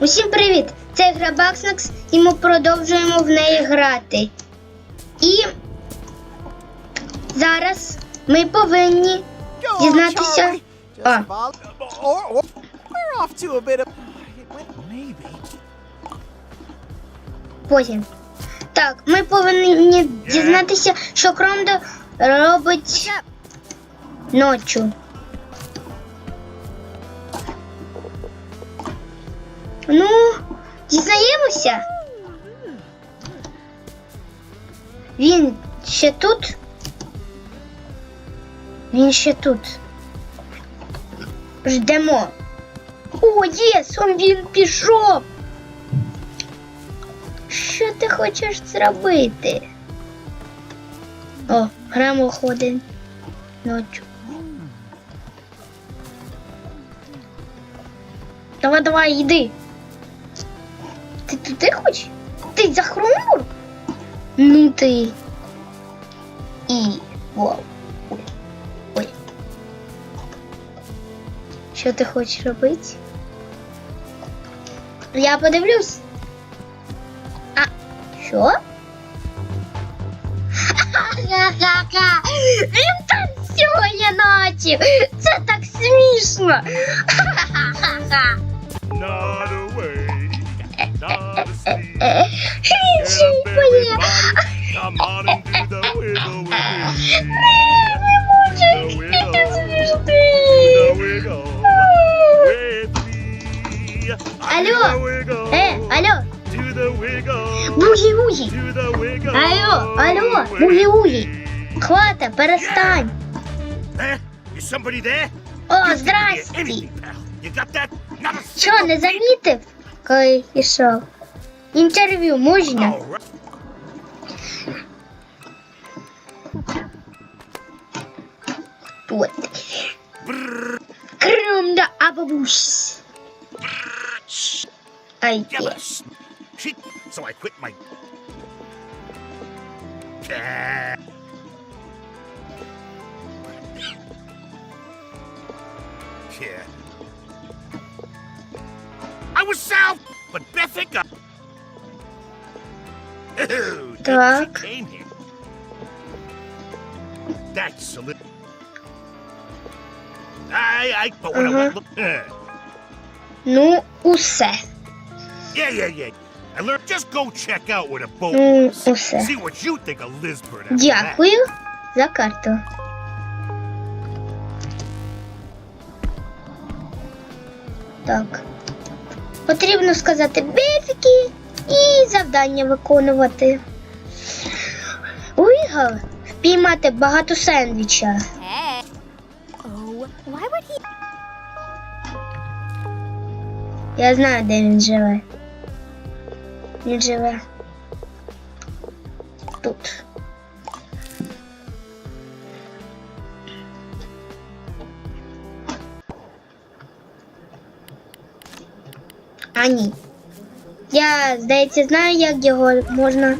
Усім привіт! Це гра Бакснакс і ми продовжуємо в неї грати. І зараз ми повинні дізнатися. А, of. Maybe. потім. Так, ми повинні дізнатися, що Кромдо робить ночі. Ну, дізнаємося. Він ще тут. Він ще тут. Ждемо. О, єс, он він пішов. Що ти хочеш зробити? О, грамо ходить ночі. Давай, давай, йди. Ти туди хочеш? Ти за хрумур? Ну ти. І. Вау. Ой. Ой. Що ти хочеш робити? Я подивлюсь. А, що? Ха-ха-ха! Він танцює ночі! Це так смішно! Ха-ха-ха! Me. Алло. Е, алло! Wiggle. Алло, алло, бугі-вугі! Хвата, перестань! Eh? О, a Що, не замітив, коли йшов? Інтерв'ю можна? All right. Тут. Крумда абабуш. Ай, є. Yes. Shit. So I quit my. Ah. Yeah. I was south, but Bethica. Look. Uh, Ну, усе. Ну, усе. Дякую за карту. Так. Потрібно сказати бефіки і завдання виконувати. Уігал впіймати багато сендвіча. Я знаю, де він живе. Він живе. Тут. А ні. Я, здається, знаю, як його можна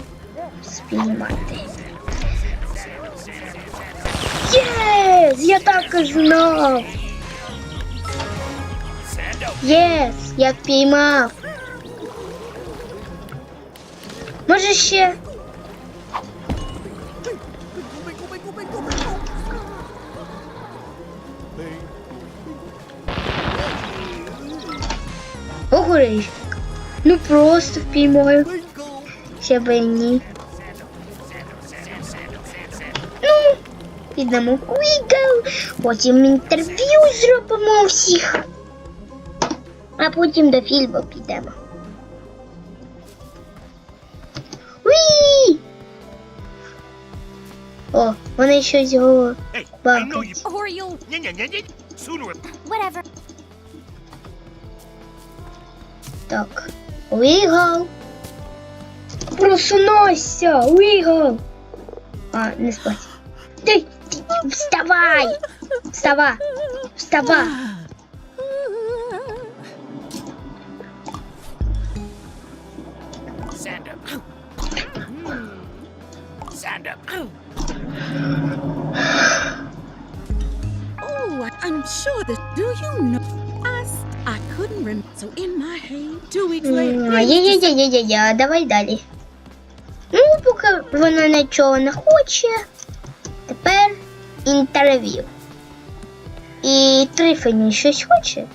спіймати. Єс! Я так і знав! Єс! Я впіймав! Може ще. Огуриш. Ну просто впіймаю. Ще би і ні. Ну, підемо Уігл, потім інтерв'ю зробимо у всіх. А потім до фільму підемо. Уі! О, вони щось говорять. Hey, I know you. Or you'll. Nya, nya, nya, nya. Sooner or Whatever. Так. Уігл. Просунайся, Уігл. А, не спать. Ти, ти, вставай! Встава! Встава! Stand up. Stand up. Oh, I'm sure that. Do you know? Я-я-я-я-я, давай далі. Ну, поки вона нічого не хоче. Тепер інтерв'ю. І Трифані щось хоче.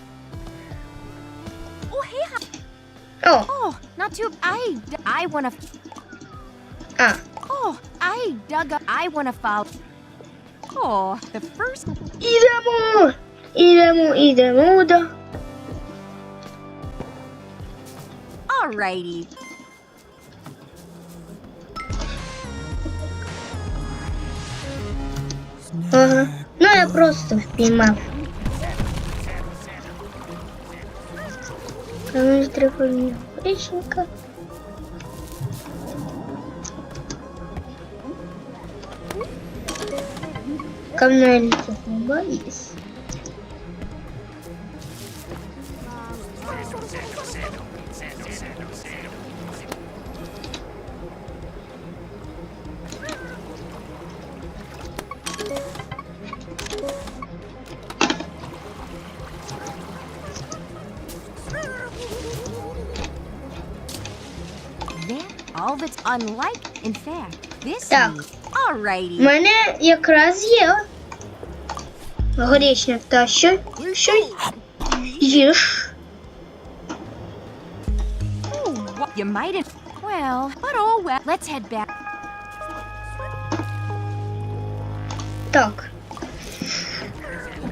Oh, О, Oh, not too. I. I wanna. а, Oh, I dug up. I wanna follow. Oh, the first. ідемо. Ідемо, ідемо, да. Alrighty. Ага. Ну я просто впіймав. Камінь Трифані річника. Камінь Трифані That all that's unlike. In fact, this. Так. means- Alrighty. У мене якраз є горічник та що? Що їж? Oh, you might have. Well, but oh well. Let's head back. Так.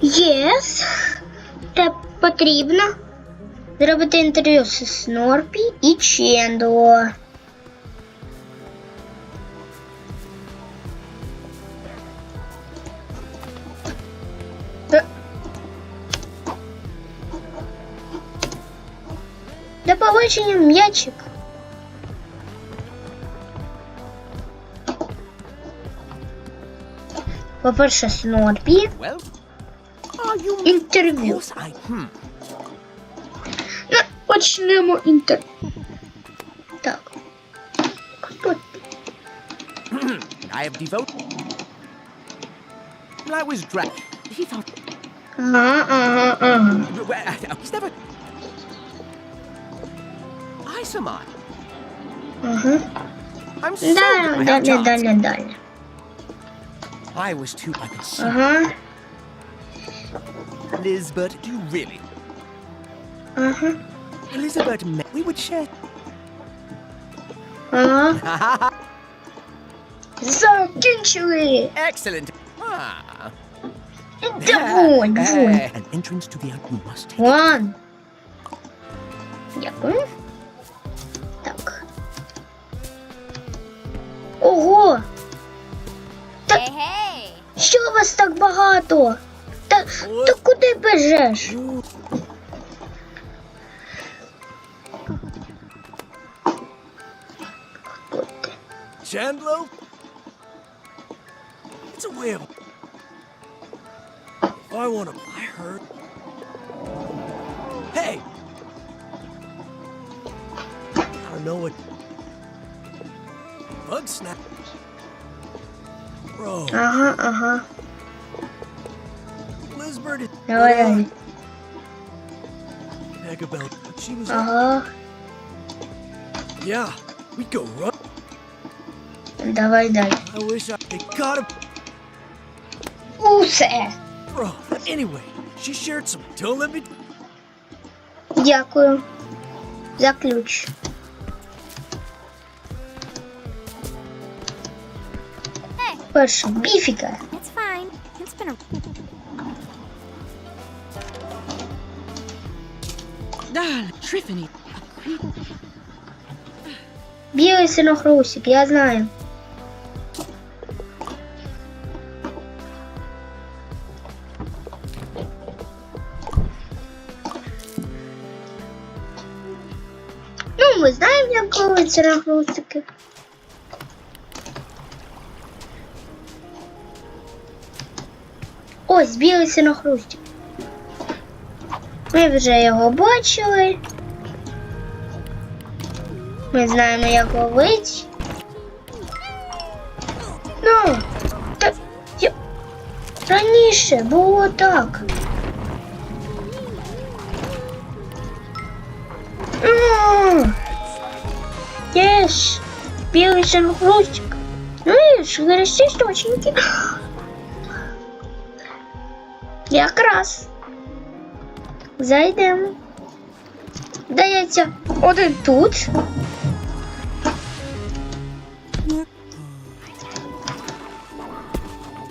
Єс. Те потрібно зробити інтерв'ю з Снорпі і Чендло. До побачення, м'ячик. По-перше, Снорпі. Well, are you? Інтерв'ю. Of course I. Hmm. Ну, почнемо інтерв'ю. Так. Хто ти? I have devoted. I was dragged. He thought. Ага, ага, ага. He's never. I surmise. Ага. I'm so Далі, glad I далі, have далі, далі. I was too. I could see. Ага, Elizabeth, do you really? ага, Elizabeth, me- we would share. ага. Закінчили. Excellent. Ah. Давай, давай. Uh, an entrance to the you must take. Ван. Дякую. Ого! Так, Hey, hey. що у вас так багато? Та, та куди бежеш? You Хто ти? Chandlo? It's a whale. I want to. I heard. Hey! I don't know what. Bug snap. Bro, Ага, ага. Lizbert is. Давай далі. Heck about. She was. Ага. Yeah, we go run. Давай далі. I wish I. They got him. Усе. Bro, anyway, she shared some. Don't let me. Дякую за ключ. Біфіка. Darling, Triffany, Білий синохрусик, я знаю. Ну, ми знаємо, як коли синохрустики. Ось білий синохрустик. Ми вже його бачили. Ми знаємо, як ловити. Ну, так я... раніше було так. Ну, Єш, білий синохрустик. Ну і швидкості точники. Якраз. Зайдемо. Дається один тут.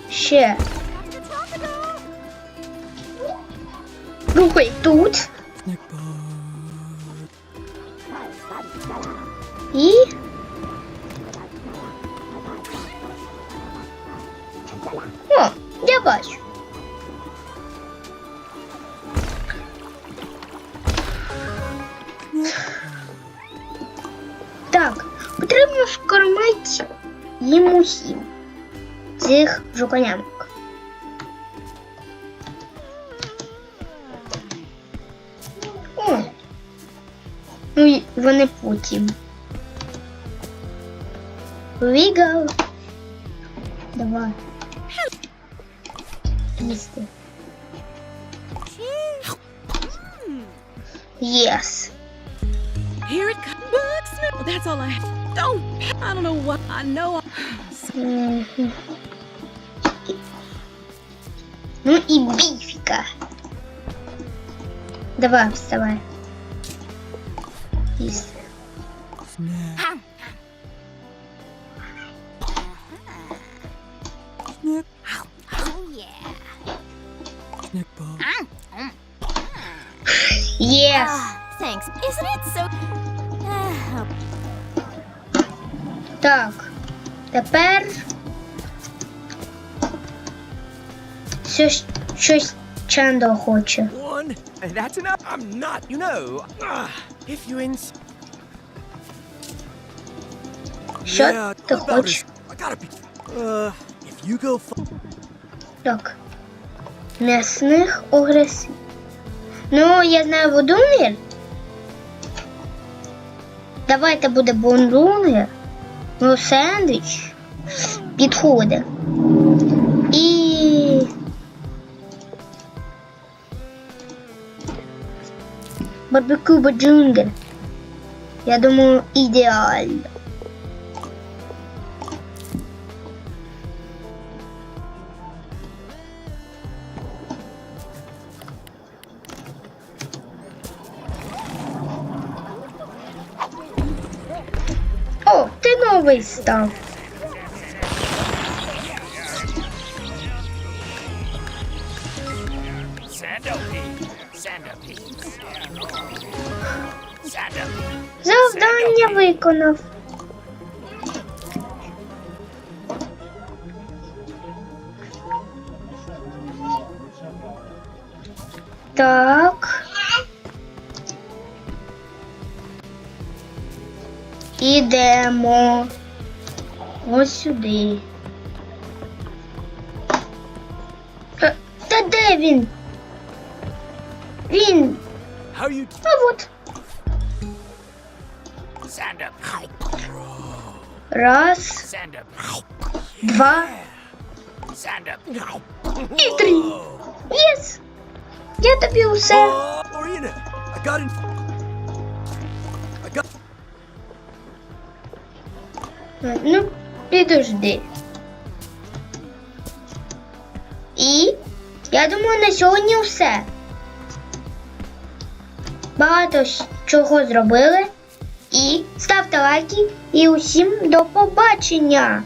Ще. Другий тут. І. О, я бачу. Цих жуконямок. О, ну і вони потім. Вигал. Давай. Їсти. Yes. Here it comes. Bug. That's all I have. Don't. I don't know what. I know. Мгм. Ну и бифика. Давай, вставай. Есть. Yes. Thanks. Isn't it so? Так. Тепер щось, щось Чандо хоче. That's enough. I'm not, you know. If you ins. Що ти хочеш? Так. М'ясних огресів. Ну, я знаю будунгер. Давайте буде бундунгер. Ну, сендвіч. Підходить. Барбекю баджунгер. Я думаю, ідеально. О, ти новий став. Завдання виконав. Так. Ідемо. Ось сюди. Е, Та де він? Він. А от. Раз, два і три. Єс! Я тобі усе. Ну, підожди. І я думаю, на сьогодні все. Багато чого зробили. І ставте лайки. І усім до побачення!